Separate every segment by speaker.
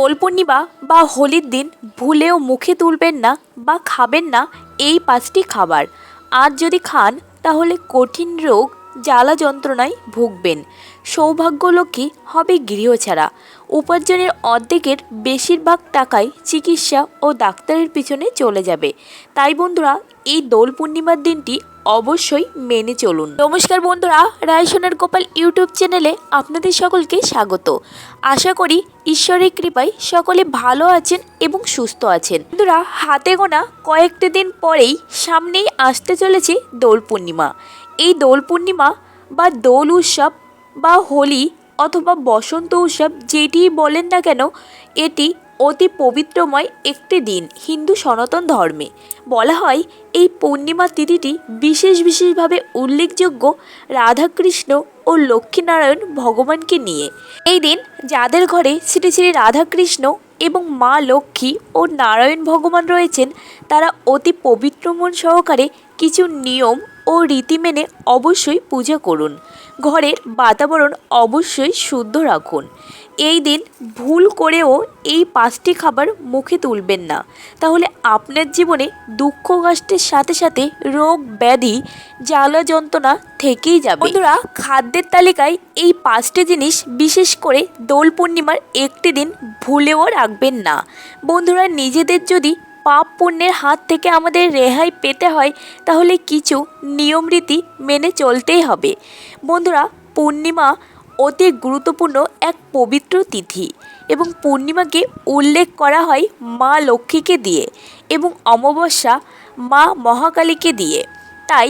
Speaker 1: দোল পূর্ণিমা বা হোলির দিন ভুলেও মুখে তুলবেন না বা খাবেন না এই পাঁচটি খাবার। আজ যদি খান, তাহলে কঠিন রোগ, জ্বালা যন্ত্রণায় ভুগবেন। সৌভাগ্যলক্ষ্মী হবে গৃহছাড়া। উপার্জনের অর্ধেকের বেশিরভাগ টাকাই চিকিৎসা ও ডাক্তারের পিছনে চলে যাবে। তাই বন্ধুরা, এই দোল পূর্ণিমার দিনটি অবশ্যই মেনে চলুন। নমস্কার বন্ধুরা, রায়সোনার গোপাল ইউটিউব চ্যানেলে আপনাদের সকলকে স্বাগত। আশা করি ঈশ্বরের কৃপায় সকলে ভালো আছেন এবং সুস্থ আছেন। বন্ধুরা, হাতে গোনা কয়েকটি দিন পরেই সামনেই আসতে চলেছে দোল পূর্ণিমা। এই দোল পূর্ণিমা বা দোল উৎসব বা হোলি অথবা বসন্ত উৎসব যেটিই বলেন না কেন, এটি অতি পবিত্রময় একটি দিন হিন্দু সনাতন ধর্মে। বলা হয়, এই পূর্ণিমা তিথিটি বিশেষ বিশেষভাবে উল্লেখযোগ্য রাধাকৃষ্ণ ও লক্ষ্মীনারায়ণ ভগবানকে নিয়ে। এই দিন যাদের ঘরে শ্রী শ্রী রাধাকৃষ্ণ এবং মা লক্ষ্মী ও নারায়ণ ভগবান রয়েছেন, তারা অতি পবিত্র মন সহকারে কিছু নিয়ম ও রীতি মেনে অবশ্যই পূজা করুন। ঘরের বাতাবরণ অবশ্যই শুদ্ধ রাখুন। এই দিন ভুল করেও এই পাঁচটি খাবার মুখে তুলবেন না। তাহলে আপনার জীবনে দুঃখ কষ্টের সাথে সাথে রোগ, ব্যাধি, জ্বালা যন্ত্রণা থেকেই যাবে। বন্ধুরা, খাদ্যের তালিকায় এই পাঁচটি জিনিস বিশেষ করে দোল পূর্ণিমার একটি দিন ভুলেও রাখবেন না। বন্ধুরা, নিজেদের যদি পাপ পুণ্যের হাত থেকে আমাদের রেহাই পেতে হয়, তাহলে কিছু নিয়ম রীতি মেনে চলতেই হবে। বন্ধুরা, পূর্ণিমা অতি গুরুত্বপূর্ণ এক পবিত্র তিথি এবং পূর্ণিমাকে উল্লেখ করা হয় মা লক্ষ্মীকে দিয়ে এবং অমাবস্যা মা মহাকালীকে দিয়ে। তাই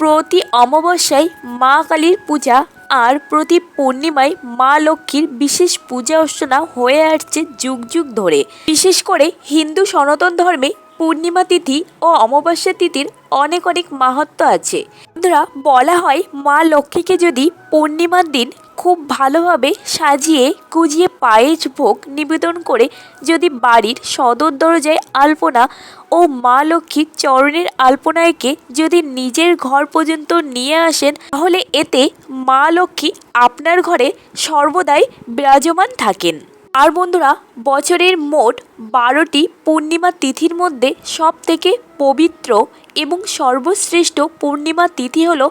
Speaker 1: প্রতি অমাবস্যায় মা কালীর পূজা আর প্রতি পূর্ণিমায় মা লক্ষ্মীর বিশেষ পূজা অর্চনা হয়ে আসছে যুগ যুগ ধরে। বিশেষ করে হিন্দু সনাতন ধর্মে পূর্ণিমা তিথি ও অমাবস্যা তিথির অনেক অনেক মাহাত্ম্য আছে। বন্ধুরা, বলা হয় মা লক্ষ্মীকে যদি পূর্ণিমার দিন খুব ভালোভাবে সাজিয়ে, গুজিয়ে পায়েস ভোগ নিবেদন করে যদি বাড়ির সদর দরজায় আলপনা ও মা লক্ষ্মীর চরণের আলপনায়কে যদি নিজের ঘর পর্যন্ত নিয়ে আসেন, তাহলে এতে মা লক্ষ্মী আপনার ঘরে সর্বদাই বিরাজমান থাকেন। আর বন্ধুরা, বছরের মোট বারোটি পূর্ণিমা তিথির মধ্যে সব থেকে পবিত্র এবং সর্বশ্রেষ্ঠ পূর্ণিমা তিথি হলো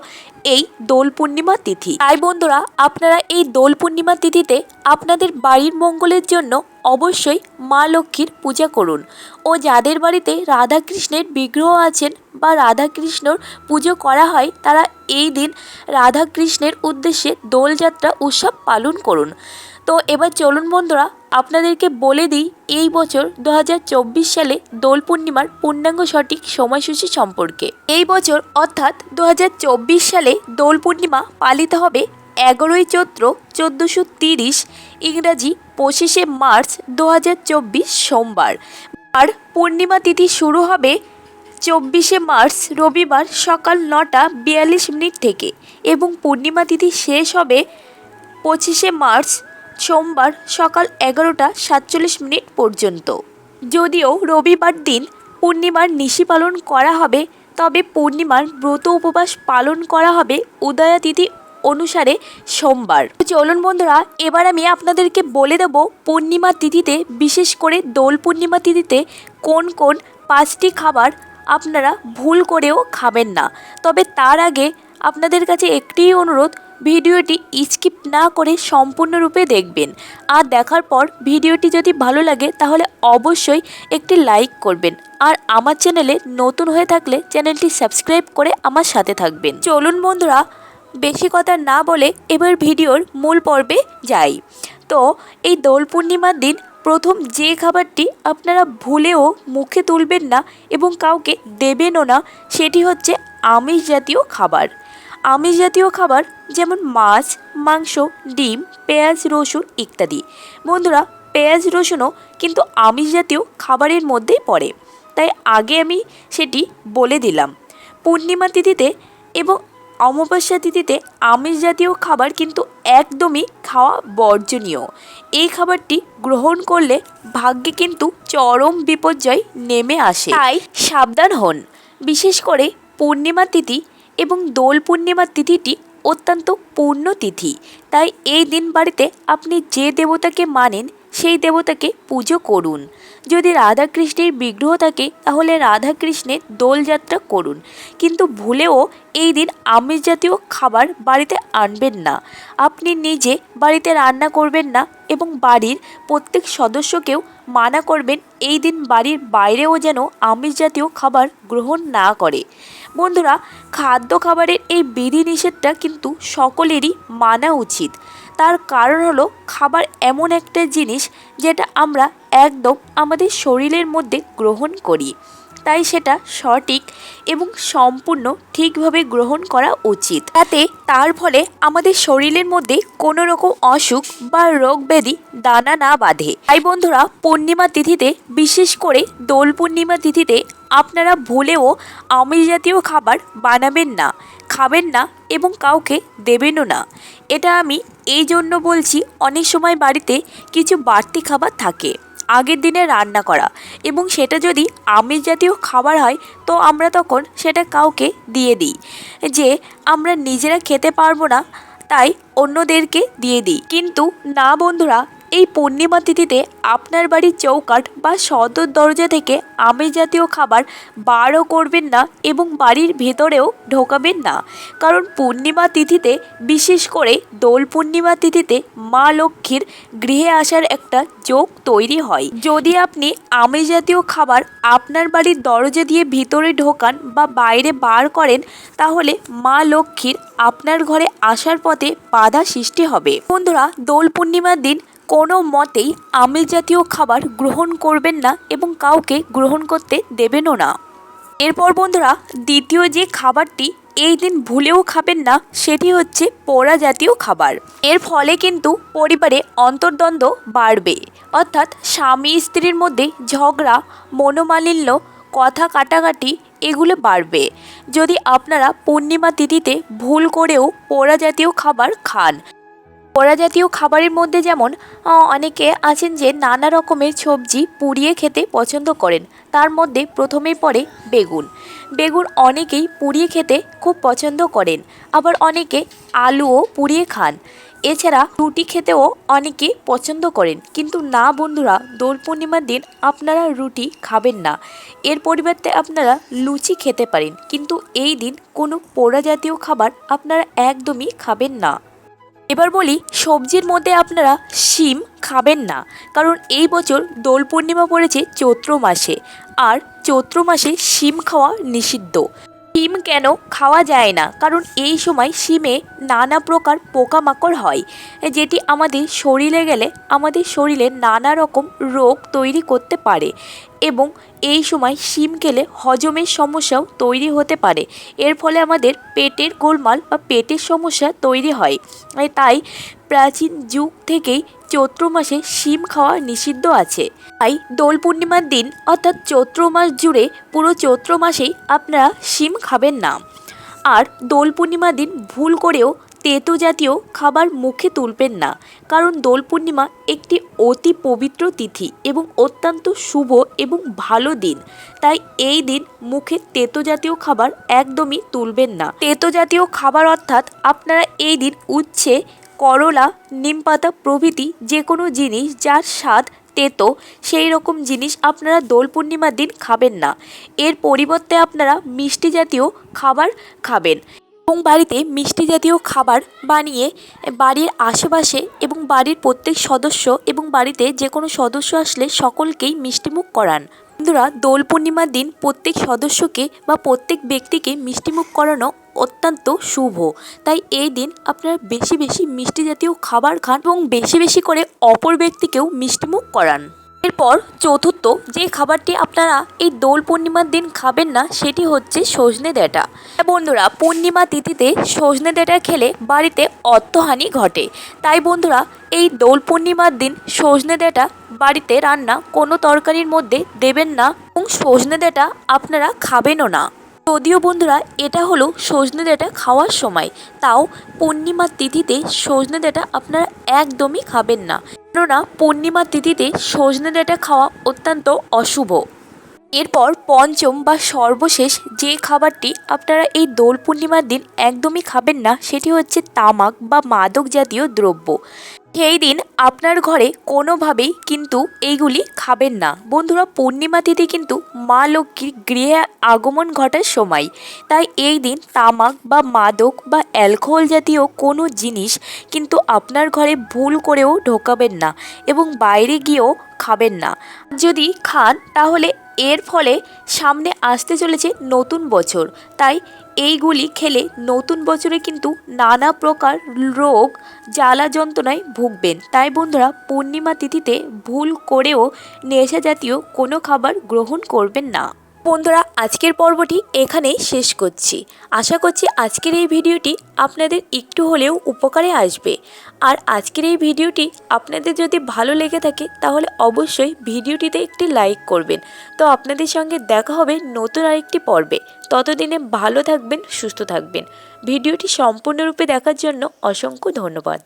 Speaker 1: এই দোল পূর্ণিমা তিথি। তাই বন্ধুরা, আপনারা এই দোল পূর্ণিমা তিথিতে আপনাদের বাড়ির মঙ্গলের জন্য অবশ্যই মা লক্ষ্মীর পূজা করুন ও যাদের বাড়িতে রাধাকৃষ্ণের বিগ্রহ আছেন বা রাধাকৃষ্ণর পুজো করা হয়, তারা এই দিন রাধাকৃষ্ণের উদ্দেশ্যে দোলযাত্রা উৎসব পালন করুন। তো এবার চলুন বন্ধুরা আপনাদেরকে বলে দিই, এই বছর দু হাজার চব্বিশ সালে দোল পূর্ণিমার পূর্ণাঙ্গ সঠিক সময়সূচি সম্পর্কে। এই বছর অর্থাৎ দু হাজার চব্বিশ সালে দোল পূর্ণিমা পালিত হবে এগারোই চৈত্র চোদ্দোশো তিরিশ, ইংরাজি পঁচিশে মার্চ দু হাজার চব্বিশ সোমবার। আর পূর্ণিমা তিথি শুরু হবে চব্বিশে মার্চ রবিবার সকাল নটা বিয়াল্লিশ মিনিট থেকে এবং পূর্ণিমা তিথি শেষ হবে পঁচিশে মার্চ সোমবার সকাল এগারোটা সাতচল্লিশ মিনিট পর্যন্ত। যদিও রবিবার দিন পূর্ণিমার নিশি পালন করা হবে, তবে পূর্ণিমার ব্রত উপবাস পালন করা হবে উদয়া তিথি অনুসারে সোমবার। চলুন বন্ধুরা, এবার আমি আপনাদেরকে বলে দেব পূর্ণিমা তিথিতে বিশেষ করে দোল পূর্ণিমা তিথিতে কোন কোন পাঁচটি খাবার আপনারা ভুল করেও খাবেন না। তবে তার আগে আপনাদের কাছে একটিই অনুরোধ, ভিডিওটি স্কিপ না করে সম্পূর্ণরূপে দেখবেন। আর দেখার পর ভিডিওটি যদি ভালো লাগে, তাহলে অবশ্যই একটি লাইক করবেন। আর আমার চ্যানেলে নতুন হয়ে থাকলে চ্যানেলটি সাবস্ক্রাইব করে আমার সাথে থাকবেন। চলুন বন্ধুরা, বেশি কথা না বলে এবার ভিডিওর মূল পর্বে যাই। তো, এই দোল পূর্ণিমার দিন প্রথম যে খাবারটি আপনারা ভুলেও মুখে তুলবেন না এবং কাউকে দেবেনও না, সেটি হচ্ছে আমিষ জাতীয় খাবার। আমিষ জাতীয় খাবার যেমন মাছ মাংস ডিম পেঁয়াজ রসুন ইত্যাদি। বন্ধুরা পেঁয়াজ রসুনও কিন্তু আমিষ জাতীয় খাবারের মধ্যেই পড়ে। তাই আগে আমি সেটি বলে দিলাম। পূর্ণিমা তিথিতে এবং অমাবস্যা তিথিতে আমিষ জাতীয় খাবার কিন্তু একদমই খাওয়া বর্জনীয়। এই খাবারটি গ্রহণ করলে ভাগ্যে কিন্তু চরম বিপর্যয় নেমে আসে। তাই সাবধান হন। বিশেষ করে পূর্ণিমা তিথি এবং দোল পূর্ণিমার তিথিটি অত্যন্ত পূর্ণ তিথি। তাই এই দিন বাড়িতে আপনি যে দেবতাকে মানেন সেই দেবতাকে পুজো করুন। যদি রাধাকৃষ্ণের বিগ্রহ থাকে, তাহলে রাধাকৃষ্ণের দোলযাত্রা করুন। কিন্তু ভুলেও এই দিন আমিষ জাতীয় খাবার বাড়িতে আনবেন না। আপনি নিজে বাড়িতে রান্না করবেন না এবং বাড়ির প্রত্যেক সদস্যকেও মানা করবেন, এই দিন বাড়ির বাইরেও যেন আমিষ জাতীয় খাবার গ্রহণ না করে। বন্ধুরা, খাদ্য খাবারের এই বিধিনিষেধটা কিন্তু সকলেরই মানা উচিত। তার কারণ হলো খাবার এমন একটা জিনিস যেটা আমরা একদম আমাদের শরীরের মধ্যে গ্রহণ করি। তাই সেটা সঠিক এবং সম্পূর্ণ ঠিকভাবে গ্রহণ করা উচিত। তাতে তার ফলে আমাদের শরীরের মধ্যে কোনো রকম অসুখ বা রোগ ব্যাধি দানা না বাঁধে। তাই বন্ধুরা, পূর্ণিমা তিথিতে বিশেষ করে দোল পূর্ণিমা তিথিতে আপনারা ভুলেও আমিষ জাতীয় খাবার বানাবেন না। খাবেন না এবং কাউকে দেবেনও না। এটা আমি এই জন্য বলছি, অনেক সময় বাড়িতে কিছু বাড়তি খাবার থাকে, আগের দিনে রান্না করা। এবং সেটা যদি আমিষ জাতীয় খাবার হয়, তো আমরা তখন সেটা কাউকে দিয়ে দিই। যে আমরা নিজেরা খেতে পারব না, তাই অন্যদেরকে দিয়ে দিই। কিন্তু না বন্ধুরা এই পূর্ণিমা তিথিতে আপনার বাড়ির চৌকাঠ বা সদর দরজা থেকে আমিষ জাতীয় খাবার বারও করবেন না এবং বাড়ির ভেতরেও ঢোকাবেন না। কারণ পূর্ণিমা তিথিতে, বিশেষ করে দোল পূর্ণিমা তিথিতে মা লক্ষ্মীর গৃহে আসার একটা যোগ তৈরি হয়। যদি আপনি আমিষ জাতীয় খাবার আপনার বাড়ির দরজা দিয়ে ভিতরে ঢোকান বা বাইরে বার করেন, তাহলে মা লক্ষ্মীর আপনার ঘরে আসার পথে বাধা সৃষ্টি হবে। বন্ধুরা, দোল পূর্ণিমার দিন কোনো মতেই আমিষ জাতীয় খাবার গ্রহণ করবেন না এবং কাউকে গ্রহণ করতে দেবেনও না। এরপর বন্ধুরা, দ্বিতীয় যে খাবারটি এই দিন ভুলেও খাবেন না, সেটি হচ্ছে পোড়া জাতীয় খাবার। এর ফলে কিন্তু পরিবারে অন্তর্দ্বন্দ্ব বাড়বে। অর্থাৎ স্বামী স্ত্রীর মধ্যে ঝগড়া, মনোমালিন্য, কথা কাটাকাটি এগুলো বাড়বে। যদি আপনারা পূর্ণিমা তিথিতে ভুল করেও পোড়া জাতীয় খাবার খান পোড়া জাতীয় খাবারের মধ্যে যেমন অনেকে আছেন যে নানা রকমের সবজি পুড়িয়ে খেতে পছন্দ করেন। তার মধ্যে প্রথমেই পড়ে বেগুন। বেগুন অনেকেই পুড়িয়ে খেতে খুব পছন্দ করেন। আবার অনেকে আলুও পুড়িয়ে খান। এছাড়া রুটি খেতেও অনেকে পছন্দ করেন। কিন্তু না বন্ধুরা, দোল পূর্ণিমার দিন আপনারা রুটি খাবেন না। এর পরিবর্তে আপনারা লুচি খেতে পারেন। কিন্তু এই দিন কোনো পোড়া জাতীয় খাবার আপনারা একদমই খাবেন না। এবার বলি, সবজির মধ্যে আপনারা শিম খাবেন না, কারণ এই বছর দোল পূর্ণিমা পড়েছে চৈত্র মাসে, আর চৈত্র মাসে শিম খাওয়া নিষিদ্ধ। শিম কেন খাওয়া যায় না? কারণ এই সময় শিমে নানা প্রকার পোকামাকড় হয়, যেটি আমাদের শরীরে গেলে আমাদের শরীরে নানা রকম রোগ তৈরি করতে পারে। এবং এই সময় শিম খেলে হজমের সমস্যাও তৈরি হতে পারে। এর ফলে আমাদের পেটের গোলমাল বা পেটের সমস্যা তৈরি হয়। তাই প্রাচীন যুগ থেকেই চৈত্র মাসে শিম খাওয়া নিষিদ্ধ আছে। তাই দোল পূর্ণিমার দিন অর্থাৎ চৈত্র মাস জুড়ে পুরো চৈত্র মাসেই আপনারা শিম খাবেন না। আর দোল পূর্ণিমার দিন ভুল করেও তেতো জাতীয় খাবার মুখে তুলবেন না, কারণ দোল পূর্ণিমা একটি অতি পবিত্র তিথি এবং অত্যন্ত শুভ এবং ভালো দিন। তাই এই দিন মুখে তেতো জাতীয় খাবার একদমই তুলবেন না। তেতো জাতীয় খাবার অর্থাৎ আপনারা এই দিন উচ্ছে, করলা, নিমপাতা প্রভৃতি যে কোনো জিনিস যার স্বাদ তেতো, সেই রকম জিনিস আপনারা দোল পূর্ণিমার দিন খাবেন না। এর পরিবর্তে আপনারা মিষ্টি জাতীয় খাবার খাবেন। এবং বাড়িতে মিষ্টি জাতীয় খাবার বানিয়ে বাড়ির আশেপাশে এবং বাড়ির প্রত্যেক সদস্য এবং বাড়িতে যে কোনো সদস্য আসলে সকলকেই মিষ্টিমুখ করান। বন্ধুরা, দোল পূর্ণিমার দিন প্রত্যেক সদস্যকে বা প্রত্যেক ব্যক্তিকে মিষ্টিমুখ করানো অত্যন্ত শুভ। তাই এই দিন আপনারা বেশি বেশি মিষ্টি জাতীয় খাবার খান এবং বেশি বেশি করে অপর ব্যক্তিকেও মিষ্টিমুখ করান। এরপর চতুর্থ যে খাবারটি আপনারা এই দোল পূর্ণিমার দিন খাবেন না, সেটি হচ্ছে সজনে ডাঁটা। হ্যাঁ বন্ধুরা, পূর্ণিমা তিথিতে সজনে ডাঁটা খেলে বাড়িতে অর্থহানি ঘটে। তাই বন্ধুরা, এই দোল পূর্ণিমার দিন সজনে ডাঁটা বাড়িতে রান্না কোনো তরকারির মধ্যে দেবেন না এবং সজনে ডাঁটা আপনারা খাবেনও না। যদিও বন্ধুরা, এটা হলো সজনে ডাঁটা খাওয়ার সময়। তাও পূর্ণিমার তিথিতে সজনে ডাঁটা আপনারা একদমই খাবেন না। কেননা পূর্ণিমার তিথিতে সজনে ডাঁটা খাওয়া অত্যন্ত অশুভ। এরপর পঞ্চম বা সর্বশেষ যে খাবারটি আপনারা এই দোল পূর্ণিমার দিন একদমই খাবেন না, সেটি হচ্ছে তামাক বা মাদক জাতীয় দ্রব্য। সেই দিন আপনার ঘরে কোনোভাবেই কিন্তু এইগুলি খাবেন না। বন্ধুরা, পূর্ণিমা তিথি কিন্তু মা লক্ষ্মীর গৃহে আগমন ঘটার সময়। তাই এই দিন তামাক বা মাদক বা অ্যালকোহল জাতীয় কোনো জিনিস কিন্তু আপনার ঘরে ভুল করেও ঢোকাবেন না এবং বাইরে গিয়েও খাবেন না। যদি খান, তাহলে এর ফলে সামনে আসতে চলেছে নতুন বছর। তাই এইগুলি খেলে নতুন বছরে কিন্তু নানা প্রকার রোগ, জ্বালা যন্ত্রণায় ভুগবেন। তাই বন্ধুরা, পূর্ণিমা তিথিতে ভুল করেও নেশা জাতীয় কোনো খাবার গ্রহণ করবেন না। বন্ধুরা, আজকের পর্বটি এখানেই শেষ করছি। আশা করছি আজকের এই ভিডিওটি আপনাদের একটু হলেও উপকারে আসবে। আর আজকের এই ভিডিওটি আপনাদের যদি ভালো লেগে থাকে, তাহলে অবশ্যই ভিডিওটিতে একটি লাইক করবেন। তো আপনাদের সঙ্গে দেখা হবে নতুন আরেকটি পর্বে। ততদিনে ভালো থাকবেন, সুস্থ থাকবেন। ভিডিওটি সম্পূর্ণরূপে দেখার জন্য অসংখ্য ধন্যবাদ।